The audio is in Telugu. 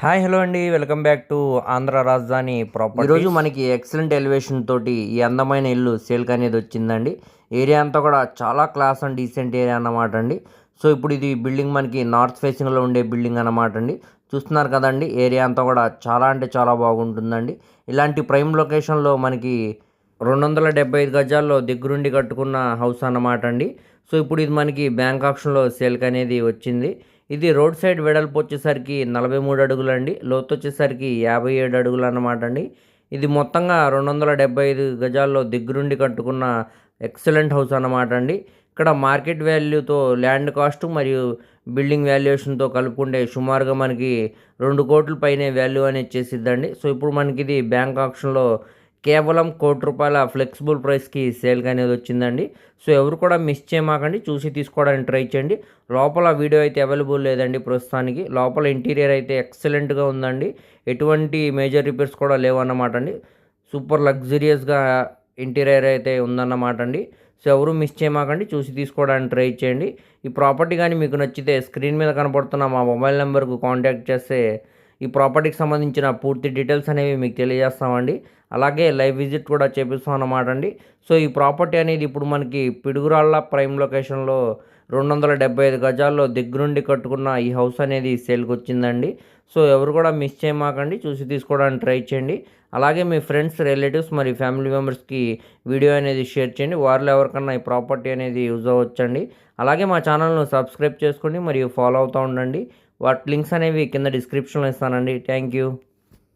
హాయ్ హలో అండి. Welcome back to Andhra Rajadhani property ఈరోజు మనకి ఎక్సలెంట్ ఎలివేషన్ తోటి ఈ అందమైన ఇల్లు సేల్కి అనేది వచ్చిందండి. ఏరియా అంతా కూడా చాలా క్లాస్ అండ్ డీసెంట్ ఏరియా అన్నమాట అండి. సో ఇప్పుడు ఇది బిల్డింగ్ మనకి నార్త్ ఫేసింగ్లో ఉండే బిల్డింగ్ అన్నమాట అండి. చూస్తున్నారు కదండి ఏరియా అంతా కూడా చాలా అంటే చాలా బాగుంటుందండి. ఇలాంటి ప్రైమ్ లొకేషన్లో మనకి రెండు వందల డెబ్బై ఐదు గజాల్లో దగ్గరుండి కట్టుకున్న హౌస్ అన్నమాట అండి. సో ఇప్పుడు ఇది మనకి బ్యాంక్ ఆప్షన్లో సేల్కి అనేది వచ్చింది. ఇది రోడ్ సైడ్ వెడల్పు వచ్చేసరికి నలభై మూడు అడుగులు అండి లోతు వచ్చేసరికి యాభై ఏడు అడుగులు అన్నమాట అండి. ఇది మొత్తంగా రెండు వందల డెబ్బై ఐదు గజాల్లో దగ్గరుండి కట్టుకున్న ఎక్సలెంట్ హౌస్ అన్నమాట అండి. ఇక్కడ మార్కెట్ వాల్యూతో ల్యాండ్ కాస్ట్ మరియు బిల్డింగ్ వాల్యుయేషన్తో కలుపుకుంటే సుమారుగా మనకి రెండు కోట్ల పైనే వాల్యూ అనేది చేసిద్దండి. సో ఇప్పుడు మనకి ఇది బ్యాంక్ ఆప్షన్లో కేవలం కోటి రూపాయల ఫ్లెక్సిబుల్ ప్రైస్కి సేల్ అనేది వచ్చిందండి. సో ఎవరు కూడా మిస్ చేయమాకండి. చూసి తీసుకోవడానికి ట్రై చేయండి. లోపల వీడియో అయితే అవైలబుల్ లేదండి ప్రస్తుతానికి. లోపల ఇంటీరియర్ అయితే ఎక్సలెంట్గా ఉందండి. ఎటువంటి మేజర్ రిపేర్స్ కూడా లేవన్నమాట అండి సూపర్ లగ్జరియస్గా ఇంటీరియర్ అయితే ఉందన్నమాట అండి సో ఎవరు మిస్ చేయమాకండి. చూసి తీసుకోవడానికి ట్రై చేయండి. ఈ ప్రాపర్టీ కానీ మీకు నచ్చితే స్క్రీన్ మీద కనపడుతున్న మా మొబైల్ నెంబర్కు కాంటాక్ట్ చేస్తే ఈ ప్రాపర్టీకి సంబంధించిన పూర్తి డీటెయిల్స్ అనేవి మీకు తెలియజేస్తామండి. అలాగే లైవ్ విజిట్ కూడా చేపిస్తాం అన్నమాట అండి. సో ఈ ప్రాపర్టీ అనేది ఇప్పుడు మనకి పిడుగురాళ్ళ ప్రైమ్ లొకేషన్లో రెండు వందల డెబ్బై ఐదు గజాల్లో దగ్గరుండి కట్టుకున్న ఈ హౌస్ అనేది సేల్కి వచ్చిందండి. సో ఎవరు కూడా మిస్ చేయమాకండి. చూసి తీసుకోవడానికి ట్రై చేయండి. అలాగే మీ ఫ్రెండ్స్ రిలేటివ్స్ మరి ఫ్యామిలీ మెంబర్స్కి వీడియో అనేది షేర్ చేయండి. వారిలో ఎవరికన్నా ఈ ప్రాపర్టీ అనేది యూజ్ అవ్వచ్చండి. అలాగే మా ఛానల్ను సబ్స్క్రైబ్ చేసుకోండి. మరియు ఫాలో అవుతూ ఉండండి. వాటి లింక్స్ అనేవి కింద డిస్క్రిప్షన్లో ఇస్తానండి. Thank you